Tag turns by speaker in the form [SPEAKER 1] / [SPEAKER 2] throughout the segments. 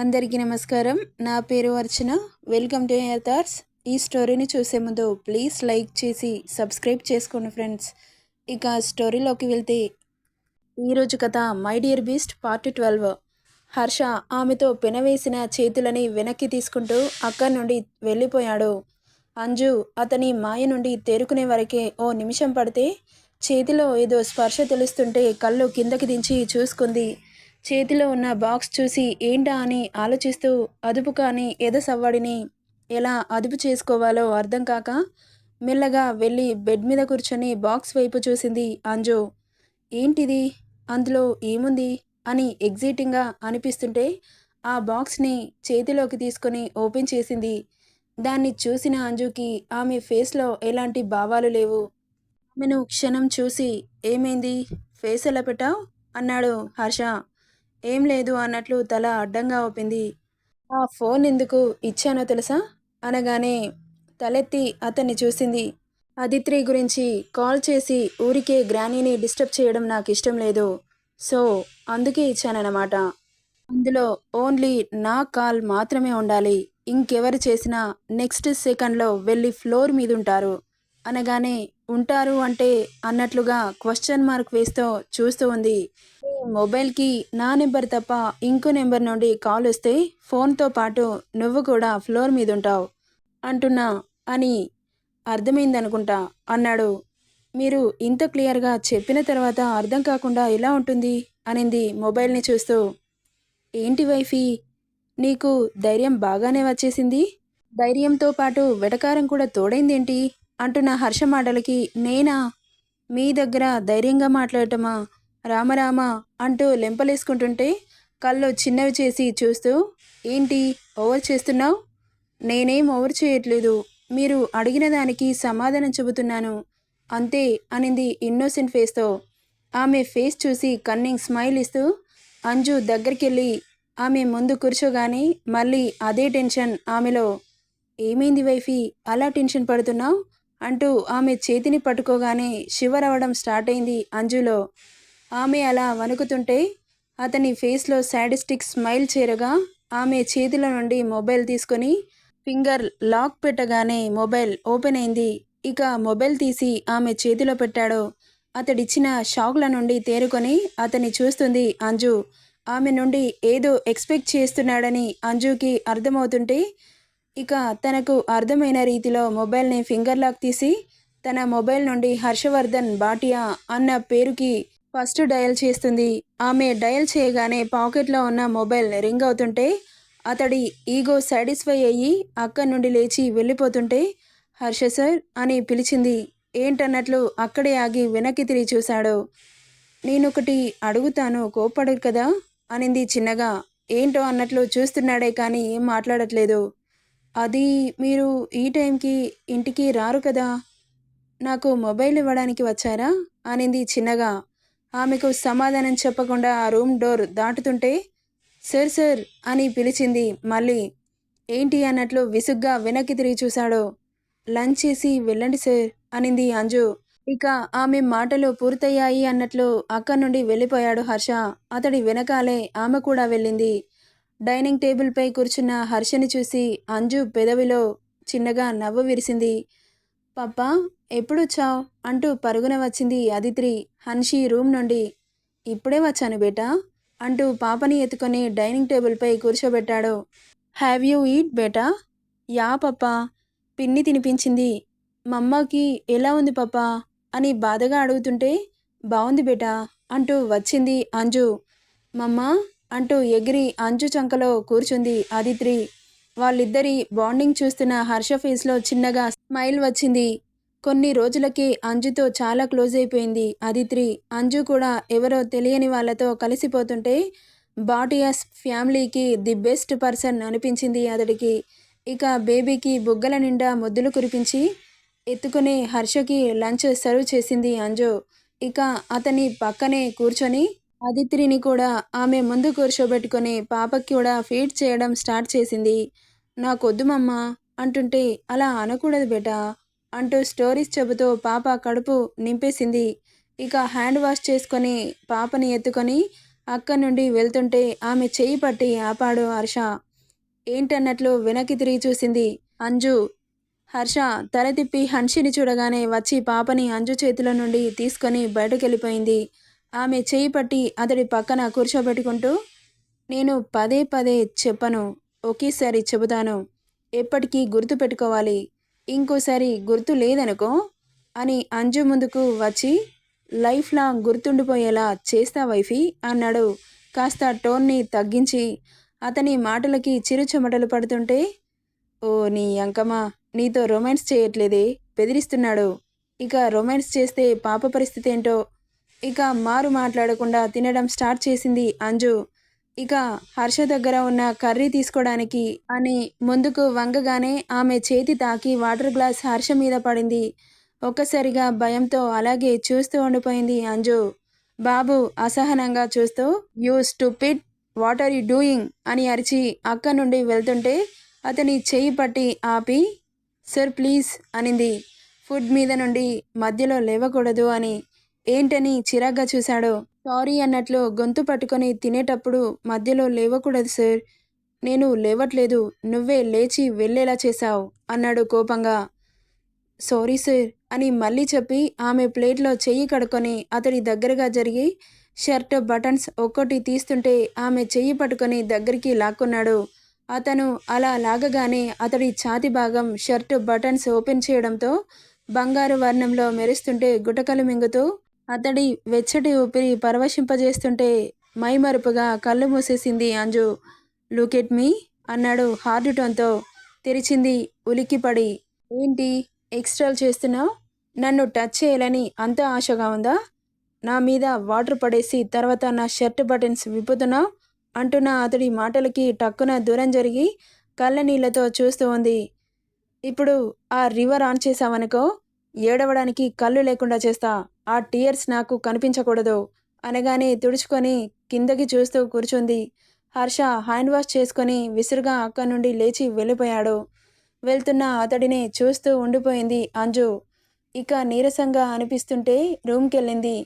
[SPEAKER 1] అందరికీ నమస్కారం. నా పేరు Archana. Welcome to Air Thoughts ఈ స్టోరీని చూసే ముందు ప్లీజ్ లైక్ చేసి సబ్స్క్రైబ్ చేసుకోండి ఫ్రెండ్స్ ఇక స్టోరీలోకి వెళ్తే ఈరోజు కథ my dear beast part twelve Harsha ఆమెతో పెనవేసిన చేతులని వెనక్కి తీసుకుంటూ అక్కడి నుండి వెళ్ళిపోయాడు. అంజు అతని మాయ నుండి తేరుకునే వరకే ఓ నిమిషం పడితే చేతిలో ఏదో స్పర్శ తెలుస్తుంటే కళ్ళు కిందకి దించి చూసుకుంది. చేతిలో ఉన్న బాక్స్ చూసి ఏంటా అని ఆలోచిస్తూ అదుపు కాని ఎదసవ్వడిని ఎలా అదుపు చేసుకోవాలో అర్థం కాక మెల్లగా వెళ్ళి బెడ్ మీద కూర్చొని బాక్స్ వైపు చూసింది అంజు. ఏంటిది? అందులో ఏముంది? అని ఎగ్జైటింగ్గా అనిపిస్తుంటే ఆ బాక్స్ని చేతిలోకి తీసుకొని ఓపెన్ చేసింది. దాన్ని చూసిన అంజుకి ఆమె ఫేస్లో ఎలాంటి భావాలు లేవు. ఆమెను క్షణం చూసి ఏమైంది? ఫేస్ ఎలా పెట్టావు? అన్నాడు హర్ష. ఏం లేదు అన్నట్లు తల అడ్డంగా ఊపింది. ఆ ఫోన్ ఎందుకు ఇచ్చానో తెలుసా? అనగానే తలెత్తి అతన్ని చూసింది. అదిత్రి గురించి కాల్ చేసి ఊరికే గ్రానీని డిస్టర్బ్ చేయడం నాకు ఇష్టం లేదు. సో అందుకే ఇచ్చానన్నమాట. అందులో ఓన్లీ నా కాల్ మాత్రమే ఉండాలి. ఇంకెవరు చేసినా నెక్స్ట్ సెకండ్లో వెళ్ళి ఫ్లోర్ మీద ఉంటారు అనగానే ఉంటారు అంటే అన్నట్లుగా క్వశ్చన్ మార్క్ వేస్తూ చూస్తూ ఉంది. మొబైల్కి నా నెంబర్ తప్ప ఇంకో నెంబర్ నుండి కాల్ వస్తే ఫోన్తో పాటు నువ్వు కూడా ఫ్లోర్ మీద ఉంటావు అంటున్నా అని అర్థమైందనుకుంటా అన్నాడు. మీరు ఇంత క్లియర్గా చెప్పిన తర్వాత అర్థం కాకుండా ఎలా ఉంటుంది? అనింది మొబైల్ని చూస్తూ. ఏంటి వైఫీ? నీకు ధైర్యం బాగానే వచ్చేసింది? ధైర్యంతో పాటు వెటకారం కూడా తోడైందేంటి? అంటున్న హర్ష మాటలకి నేనా? మీ దగ్గర ధైర్యంగా మాట్లాడటమా? రామరామ అంటూ లెంపలేసుకుంటుంటే కళ్ళు చిన్నవి చేసి చూస్తూ ఏంటి ఓవర్ చేస్తున్నావు? నేనేం ఓవర్ చేయట్లేదు. మీరు అడిగిన దానికి సమాధానం చెబుతున్నాను. అంతే అనింది ఇన్నోసెంట్ ఫేస్తో. ఆమె ఫేస్ చూసి కన్నింగ్ స్మైల్ ఇస్తూ అంజు దగ్గరికెళ్ళి ఆమె ముందు కూర్చోగానే మళ్ళీ అదే టెన్షన్ ఆమెలో. ఏమైంది వైఫీ అలా టెన్షన్ పడుతున్నావు? అంటూ ఆమె చేతిని పట్టుకోగానే షివర్ అవ్వడం స్టార్ట్ అయింది అంజులో. ఆమె అలా వణుకుతుంటే అతని ఫేస్లో సాడిస్టిక్ స్మైల్ చేరగా ఆమె చేతుల నుండి మొబైల్ తీసుకొని ఫింగర్ లాక్ పెట్టగానే మొబైల్ ఓపెన్ అయింది. ఇక మొబైల్ తీసి ఆమె చేతిలో పెట్టాడు అతడిచ్చిన షాక్ల నుండి తేరుకొని అతన్ని చూస్తుంది అంజు. ఆమె నుండి ఏదో ఎక్స్పెక్ట్ చేస్తున్నాడని అంజుకి అర్థమవుతుంటే ఇక తనకు అర్థమైన రీతిలో మొబైల్ని ఫింగర్ లాక్ తీసి తన మొబైల్ నుండి హర్షవర్ధన్ బాటియా అన్న పేరుకి ఫస్ట్ డయల్ చేస్తుంది. ఆమె డయల్ చేయగానే పాకెట్లో ఉన్న మొబైల్ రింగ్ అవుతుంటే అతడి ఈగో సాటిస్ఫై అయ్యి అక్కడి నుండి లేచి వెళ్ళిపోతుంటే హర్ష సార్ అని పిలిచింది. ఏంటన్నట్లు అక్కడే ఆగి వెనక్కి తిరిగి చూశాడు. నేనొకటి అడుగుతాను కోపడదు కదా? అనింది చిన్నగా. ఏంటో అన్నట్లు చూస్తున్నాడే కానీ ఏం మాట్లాడట్లేదు. అది మీరు ఈ టైంకి ఇంటికి రారు కదా? నాకు మొబైల్ ఇవ్వడానికి వచ్చారా? అనింది చిన్నగా. ఆమెకు సమాధానం చెప్పకుండా ఆ రూమ్ డోర్ దాటుతుంటే సార్ సార్ అని పిలిచింది మళ్ళీ. ఏంటి? అన్నట్లు విసుగ్గా వెనక్కి తిరిగి చూశాడు. లంచ్ చేసి వెళ్ళండి సార్ అనింది అంజు. ఇక ఆమె మాటలు పూర్తయ్యాయి అన్నట్లు అక్కడి నుండి వెళ్ళిపోయాడు హర్ష. అతడి వెనకాలే ఆమె కూడా వెళ్ళింది. డైనింగ్ టేబుల్పై కూర్చున్న హర్షని చూసి అంజు పెదవిలో చిన్నగా నవ్వు విరిసింది. పప్పా ఎప్పుడొచ్చావు? అంటూ పరుగున వచ్చింది అదిత్రి హన్షి రూమ్ నుండి. ఇప్పుడే వచ్చాను బేటా అంటూ పాపని ఎత్తుకొని డైనింగ్ టేబుల్పై కూర్చోబెట్టాడు. హ్యావ్ యూ ఈట్ బేటా? యా పప్పా పిన్ని తినిపించింది. మమ్మకి ఎలా ఉంది పప్పా? అని బాధగా అడుగుతుంటే బాగుంది బేటా అంటూ వచ్చింది అంజు. మమ్మ అంటూ ఎగిరి అంజు చంకలో కూర్చుంది అదిత్రి. వాళ్ళిద్దరి బాండింగ్ చూస్తున్న హర్ష ఫేస్లో చిన్నగా స్మైల్ వచ్చింది. కొన్ని రోజులకి అంజుతో చాలా క్లోజ్ అయిపోయింది. అదిత్రి అంజు కూడా ఎవరో తెలియని వాళ్ళతో కలిసిపోతుంటే బాటియాస్ ఫ్యామిలీకి ది బెస్ట్ పర్సన్ అనిపించింది అతడికి. ఇక బేబీకి బుగ్గల నిండా ముద్దులు కురిపించి ఎత్తుకుని హర్షకి లంచ్ సర్వ్ చేసింది అంజు. ఇక అతని పక్కనే కూర్చొని అదిత్రిని కూడా ఆమె ముందు కూర్చోబెట్టుకొని పాపకి కూడా ఫీడ్ చేయడం స్టార్ట్ చేసింది. నాకొద్దు మమ్మ అంటుంటే అలా అనకూడదు బేటా అంటూ స్టోరీస్ చెబుతూ పాప కడుపు నింపేసింది. ఇక హ్యాండ్ వాష్ చేసుకొని పాపని ఎత్తుకొని అక్కడి నుండి వెళ్తుంటే ఆమె చేయి పట్టి ఆపాడు హర్ష. ఏంటన్నట్లు వెనక్కి తిరిగి చూసింది అంజు. హర్ష తల తిప్పి హన్షిని చూడగానే వచ్చి పాపని అంజు చేతిలో నుండి తీసుకొని బయటకెళ్ళిపోయింది. ఆమె చేయి పట్టి అతడి పక్కన కూర్చోబెట్టుకుంటూ నేను పదే పదే చెప్పను ఒకేసారి చెబుతాను ఎప్పటికీ గుర్తు పెట్టుకోవాలి. ఇంకోసారి గుర్తు లేదనుకో అని అంజు ముందుకు వచ్చి లైఫ్ లాంగ్ గుర్తుండిపోయేలా చేస్తా వైఫీ అన్నాడు. కాస్త టోన్ని తగ్గించి అతని మాటలకి చిరు చెమటలు పడుతుంటే ఓ నీ అంకమా నీతో రొమాన్స్ చేయట్లేదే బెదిరిస్తున్నాడు. ఇక రొమాన్స్ చేస్తే పాప పరిస్థితి ఏంటో ఇక మారు మాట్లాడకుండా తినడం స్టార్ట్ చేసింది అంజు. ఇక హర్ష దగ్గర ఉన్న కర్రీ తీసుకోవడానికి అని ముందుకు వంగగానే ఆమె చేతి తాకి వాటర్ గ్లాస్ హర్ష మీద పడింది. ఒక్కసారిగా భయంతో అలాగే చూస్తూ ఉండిపోయింది అంజు. బాబు అసహనంగా చూస్తూ you stupid what are you doing? అని అరిచి అక్క నుండి వెళ్తుంటే అతని చెయ్యి పట్టి ఆపి సార్ ప్లీజ్ అనింది. ఫుడ్ మీద నుండి మధ్యలో లేవకూడదు అని ఏంటని చిరాగ్గా చూశాడు. సారీ అన్నట్లు గొంతు పట్టుకొని తినేటప్పుడు మధ్యలో లేవకూడదు సార్. నేను లేవట్లేదు నువ్వే లేచి వెళ్ళేలా చేశావు అన్నాడు కోపంగా. సారీ సార్ అని మళ్ళీ చెప్పి ఆమె ప్లేట్లో చెయ్యి కడుక్కొని అతడి దగ్గరగా జరిగి షర్ట్ బటన్స్ ఒక్కటి తీస్తుంటే ఆమె చెయ్యి పట్టుకొని దగ్గరికి లాక్కున్నాడు. అతను అలా లాగగానే అతడి ఛాతి భాగం షర్ట్ బటన్స్ ఓపెన్ చేయడంతో బంగారు వర్ణంలో మెరుస్తుంటే గుటకలు మింగుతూ అతడి వెచ్చటి ఊపిరి పరవశింపజేస్తుంటే మైమరుపుగా కళ్ళు మూసేసింది అంజు. లుకెట్ మీ అన్నాడు హార్డ్ టోన్తో. తెరిచింది ఉలిక్కిపడి. ఏంటి? ఎక్స్ట్రాల్ చేస్తున్నావు? నన్ను టచ్ చేయాలని అంత ఆశగా ఉందా? నా మీద వాటర్ పడేసి తర్వాత నా షర్ట్ బటన్స్ విప్పుతున్నావు? అంటున్న అతడి మాటలకి టక్కున దూరం జరిగి కళ్ళ నీళ్ళతో చూస్తూ ఉంది. ఇప్పుడు ఆ రివర్ ఆన్ చేసావనుకో ఏడవడానికి కళ్ళు లేకుండా చేస్తా. ఆ టీయర్స్ నాకు కనిపించకూడదు. అనగానే తుడుచుకొని కిందకి చూస్తూ కూర్చుంది. హర్ష హ్యాండ్ వాష్ చేసుకొని విసురుగా అక్కడి నుండి లేచి వెళ్ళిపోయాడు. వెళ్తున్న అతడిని చూస్తూ ఉండిపోయింది అంజు. ఇక నీరసంగా అనిపిస్తుంటే రూమ్కి వెళ్ళింది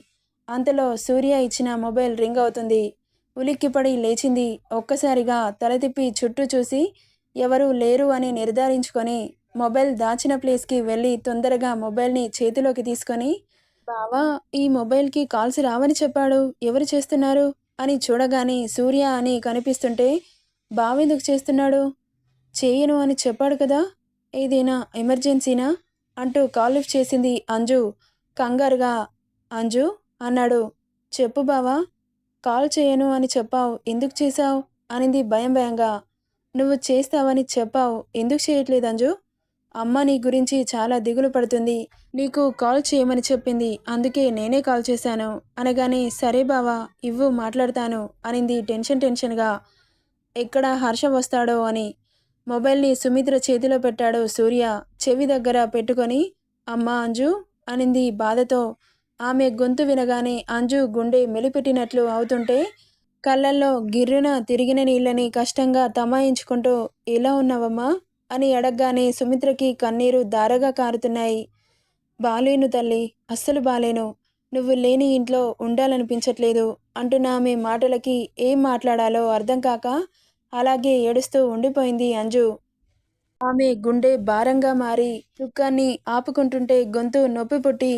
[SPEAKER 1] అంతలో సూర్య ఇచ్చిన మొబైల్ రింగ్ అవుతుంది. ఉలిక్కిపడి లేచింది. ఒక్కసారిగా తల తిప్పి చుట్టూ చూసి ఎవరూ లేరు అని నిర్ధారించుకొని మొబైల్ దాచిన ప్లేస్కి వెళ్ళి తొందరగా మొబైల్ని చేతిలోకి తీసుకొని బావా ఈ మొబైల్కి కాల్స్ రావని చెప్పాడు. ఎవరు చేస్తున్నారు? అని చూడగానే సూర్య అని కనిపిస్తుంటే బావెందుకు చేస్తున్నాడు? చేయను అని చెప్పాడు కదా. ఏదైనా ఎమర్జెన్సీనా? అంటూ కాల్ లిఫ్ట్ చేసింది అంజు. కంగారుగా అంజు అన్నాడు. చెప్పు బావా కాల్ చేయను అని చెప్పావు. ఎందుకు చేశావు? అనింది భయం భయంగా. నువ్వు చేస్తావని చెప్పావు. ఎందుకు చేయట్లేదు అంజు? అమ్మ నీ గురించి చాలా దిగులు పడుతుంది. నీకు కాల్ చేయమని చెప్పింది. అందుకే నేనే కాల్ చేశాను. అనగానే సరే బావా ఇవ్వు మాట్లాడతాను అనింది టెన్షన్ టెన్షన్గా. ఎక్కడ హర్ష వస్తాడో అని. మొబైల్ని సుమిత్ర చేతిలో పెట్టాడు సూర్య. చెవి దగ్గర పెట్టుకొని అమ్మా అంజు అనింది బాధతో. ఆమె గొంతు వినగానే అంజు గుండె మెలిపెట్టినట్లు అవుతుంటే కళ్ళల్లో గిర్రున తిరిగిన నీళ్ళని కష్టంగా తమాయించుకుంటూ ఎలా ఉన్నావమ్మా? అని అడగగానే సుమిత్రకి కన్నీరు దారగా కారుతున్నాయి. బాలేను తల్లి అస్సలు బాలేను. నువ్వు లేని ఇంట్లో ఉండాలనిపించట్లేదు. అంటున్న ఆమె మాటలకి ఏం మాట్లాడాలో అర్థం కాక అలాగే ఏడుస్తూ ఉండిపోయింది అంజు. ఆమె గుండె భారంగా మారి దుఃఖాన్ని ఆపుకుంటుంటే గొంతు నొప్పి పుట్టి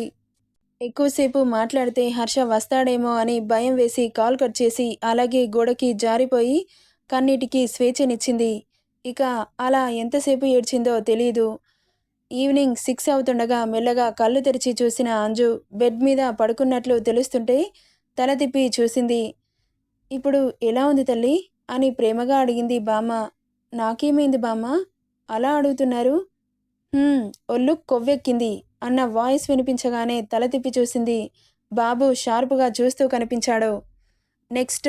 [SPEAKER 1] ఎక్కువసేపు మాట్లాడితే హర్ష వస్తాడేమో అని భయం వేసి కాల్ కట్ చేసి అలాగే గోడకి జారిపోయి కన్నీటికి స్వేచ్ఛనిచ్చింది. ఇక అలా ఎంతసేపు ఏడ్చిందో తెలీదు. ఈవినింగ్ సిక్స్ అవుతుండగా మెల్లగా కళ్ళు తెరిచి చూసిన అంజు బెడ్ మీద పడుకున్నట్లు తెలుస్తుంటే తల తిప్పి చూసింది. ఇప్పుడు ఎలా ఉంది తల్లి? అని ప్రేమగా అడిగింది బామ్మ. నాకేమైంది బామ్మ? అలా అడుగుతున్నారు? ఒళ్ళు కొవ్వెక్కింది అన్న వాయిస్ వినిపించగానే తల తిప్పి చూసింది. బాబు షార్ప్గా చూస్తూ కనిపించాడు. నెక్స్ట్